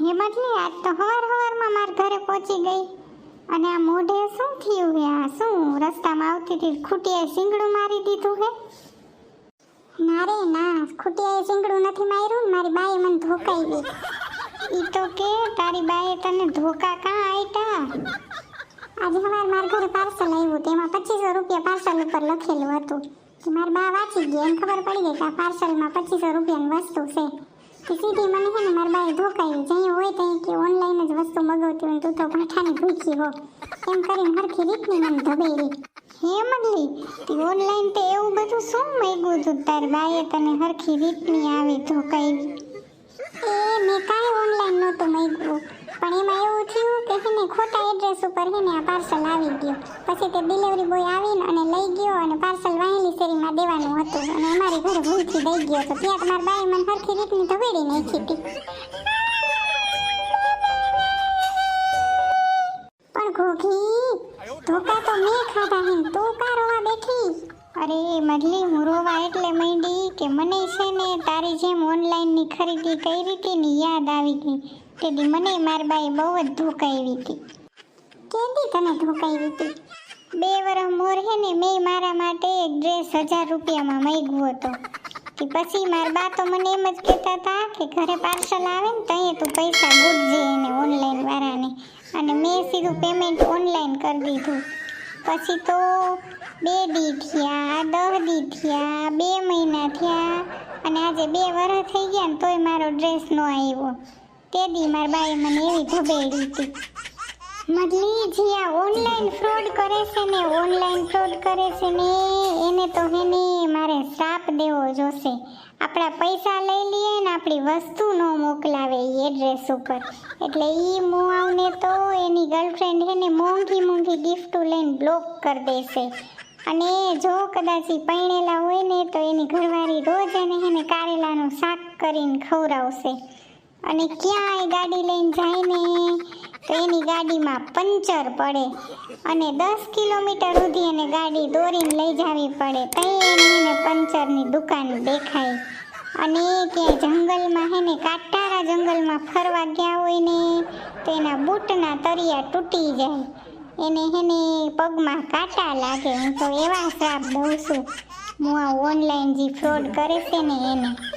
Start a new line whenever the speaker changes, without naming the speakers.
હે મટલી આજ તો હવાર હવારમાં માર ઘરે પહોંચી ગઈ. અને આ મોઢે શું થયું હે? આ શું? રસ્તામાં આવતી હતી ખૂટીએ સિંગડું મારી દીધું હે? ના રે, ના ખૂટીએ સિંગડું નથી માર્યું, મારી બાએ મને ધોકાઈ ધોકાવી ઈ તો કે, તારી બાએ તને ધોકા કાં આઈટા આજે હવાર મારા ઘરે પાર્સલ આવ્યું તેમાં પચીસો રૂપિયા પાર્સલ ઉપર લખેલું હતું. મારી બા વાંચી ગઈ એમ ખબર પડી ગઈ કે આ પાર્સલમાં પચીસો રૂપિયાની વસ્તુ છે. કે સીધી મને છે ને મારી બાએ ધોકાવી જઈ હોય ત્યાં કે ઓનલાઈન જ વસ્તુ મગાવતી હોય તું તો પાઠાની ભૂખી હો. એમ કરીને હરખી રીતની મને ધબેડી. હે મગલી, તી ઓનલાઈન તે એવું બધું શું માગ્યું તું? તાર બાએ તને હરખી રીતની આવી ધોકાવી એ મેં કાંઈ ઓનલાઈન નહોતું માંગ્યું. પણ એમાં ખોટા એડ્રેસ ઉપર છે ને આ પાર્સલ આવી ગયું. પછી તે ડિલિવરી બોય આવીને અને લઈ ગયો અને પાર્સલ વાહેલી શેરીમાં દેવાનું હતું. અને અમારી ઘરે ભૂલથી દઈ ગયો તો ત્યાં તમારા બાએ મને સરખી રીતની ધવેડી નાખી હતી. પણ ઘોઘી, ધોકા તો મેં ખાધા હે. તું કા રોવા બેઠી? અરે મઢલી હું રોવા એટલે માંડી કે મને છે ને તારી જેમ ઓનલાઈનની ખરીદી કરી હતી ને યાદ આવી ગઈ. તે દી મને મારી બાએ બહુ જ ધોકાવી હતી. કેદી તને ધોકાવી હતી? બે વર્ષ મોર હે ને મેં મારા માટે એક ડ્રેસ હજાર રૂપિયામાં માંગ્યો હતો. કે પછી મારા બા તો મને એમ જ કહેતા હતા કે ઘરે પાર્સલ આવે ને તઈએ તું પૈસા ગુટજે એને ઓનલાઈન વાળાને. અને મેં સીધું પેમેન્ટ ઓનલાઈન કરી દીધું. પછી તો બે દી થયા દસ દી થયા, બે મહિના થયા. અને આજે બે વર્ષ થઈ ગયા ને તોય મારો ડ્રેસ ન આવ્યો. તે દી મારા બાએ મને એવી ધબેડી હતી. મદલી જીયા ઓનલાઈન ફ્રોડ કરે છે ને ઓનલાઈન ફ્રોડ કરે છે ને, એને તો હે ને મારે શ્રાપ દેવો જોશે. આપણા પૈસા લઈ લઈએ ને, આપણી વસ્તુ ન મોકલાવે એ એડ્રેસ ઉપર. એટલે ઈ મુઆવને તો એની ગર્લફ્રેન્ડ હે ને મોંઘી મોંઘી ગિફ્ટો લઈને બ્લોક કરી દેશે. અને જો કદાચ એ પરણેલા હોય ને, તો એની ઘરવાળી રોજ એને હે ને કારેલાનું શાક કરીને ખવડાવશે. અને ક્યાંય ગાડી લઈને જાય ને, તો એની ગાડીમાં પંચર પડે. અને દસ કિલોમીટર સુધી એને ગાડી દોરીને લઈ જવી પડે. ત્યાં એને પંચરની દુકાન દેખાય. અને ક્યાંય જંગલમાં હે ને, કાટારા જંગલમાં ફરવા ગયા હોય ને, તો એના બૂટના તરિયા તૂટી જાય. એને હેને પગમાં કાંટા લાગે. હું તો એવા શ્રાપ દઉં છું. હું આ ઓનલાઈન જે ફ્રોડ કરે છે ને એને.